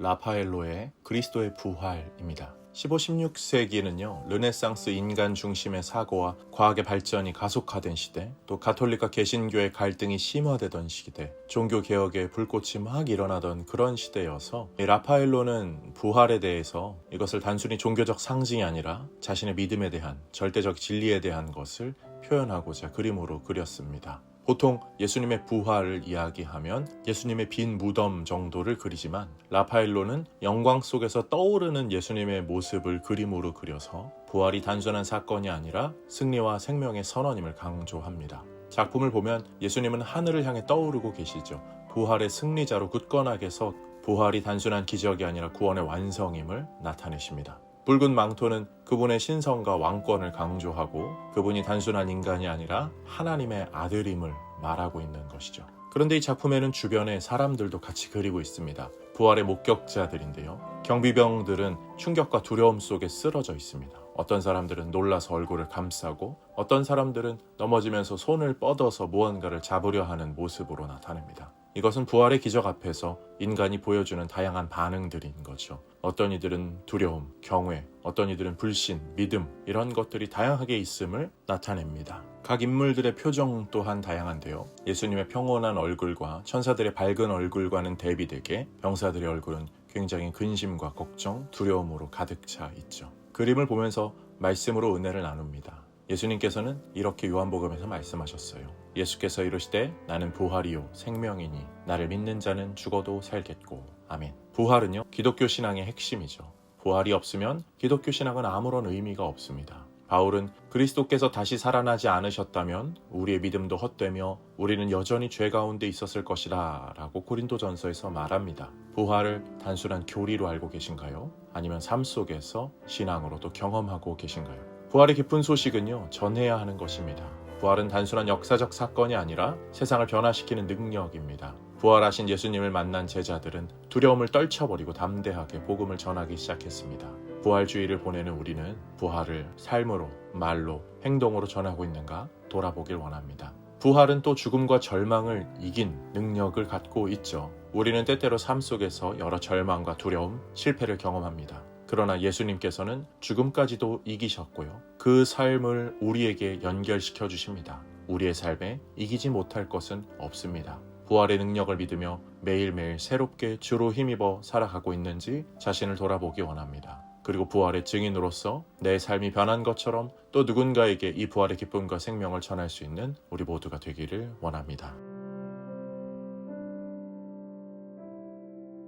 라파엘로의 그리스도의 부활입니다. 15, 16세기에는요, 르네상스 인간 중심의 사고와 과학의 발전이 가속화된 시대, 또 가톨릭과 개신교의 갈등이 심화되던 시대, 종교 개혁의 불꽃이 막 일어나던 그런 시대여서 이 라파엘로는 부활에 대해서 이것을 단순히 종교적 상징이 아니라 자신의 믿음에 대한 절대적 진리에 대한 것을 표현하고자 그림으로 그렸습니다. 보통 예수님의 부활을 이야기하면 예수님의 빈 무덤 정도를 그리지만 라파엘로는 영광 속에서 떠오르는 예수님의 모습을 그림으로 그려서 부활이 단순한 사건이 아니라 승리와 생명의 선언임을 강조합니다. 작품을 보면 예수님은 하늘을 향해 떠오르고 계시죠. 부활의 승리자로 굳건하게 서 부활이 단순한 기적이 아니라 구원의 완성임을 나타내십니다. 붉은 망토는 그분의 신성과 왕권을 강조하고 그분이 단순한 인간이 아니라 하나님의 아들임을 말하고 있는 것이죠. 그런데 이 작품에는 주변에 사람들도 같이 그리고 있습니다. 부활의 목격자들인데요. 경비병들은 충격과 두려움 속에 쓰러져 있습니다. 어떤 사람들은 놀라서 얼굴을 감싸고 어떤 사람들은 넘어지면서 손을 뻗어서 무언가를 잡으려 하는 모습으로 나타냅니다. 이것은 부활의 기적 앞에서 인간이 보여주는 다양한 반응들인 거죠. 어떤 이들은 두려움, 경외, 어떤 이들은 불신, 믿음 이런 것들이 다양하게 있음을 나타냅니다. 각 인물들의 표정 또한 다양한데요. 예수님의 평온한 얼굴과 천사들의 밝은 얼굴과는 대비되게 병사들의 얼굴은 굉장히 근심과 걱정, 두려움으로 가득 차 있죠. 그림을 보면서 말씀으로 은혜를 나눕니다. 예수님께서는 이렇게 요한복음에서 말씀하셨어요. 예수께서 이르시되 나는 부활이요 생명이니 나를 믿는 자는 죽어도 살겠고 아멘. 부활은요 기독교 신앙의 핵심이죠. 부활이 없으면 기독교 신앙은 아무런 의미가 없습니다. 바울은 그리스도께서 다시 살아나지 않으셨다면 우리의 믿음도 헛되며 우리는 여전히 죄 가운데 있었을 것이다 라고 고린도전서에서 말합니다. 부활을 단순한 교리로 알고 계신가요? 아니면 삶 속에서 신앙으로도 경험하고 계신가요? 부활의 기쁜 소식은요, 전해야 하는 것입니다. 부활은 단순한 역사적 사건이 아니라 세상을 변화시키는 능력입니다. 부활하신 예수님을 만난 제자들은 두려움을 떨쳐버리고 담대하게 복음을 전하기 시작했습니다. 부활주의를 보내는 우리는 부활을 삶으로, 말로, 행동으로 전하고 있는가 돌아보길 원합니다. 부활은 또 죽음과 절망을 이긴 능력을 갖고 있죠. 우리는 때때로 삶 속에서 여러 절망과 두려움, 실패를 경험합니다. 그러나 예수님께서는 죽음까지도 이기셨고요. 그 삶을 우리에게 연결시켜 주십니다. 우리의 삶에 이기지 못할 것은 없습니다. 부활의 능력을 믿으며 매일매일 새롭게 주로 힘입어 살아가고 있는지 자신을 돌아보기 원합니다. 그리고 부활의 증인으로서 내 삶이 변한 것처럼 또 누군가에게 이 부활의 기쁨과 생명을 전할 수 있는 우리 모두가 되기를 원합니다.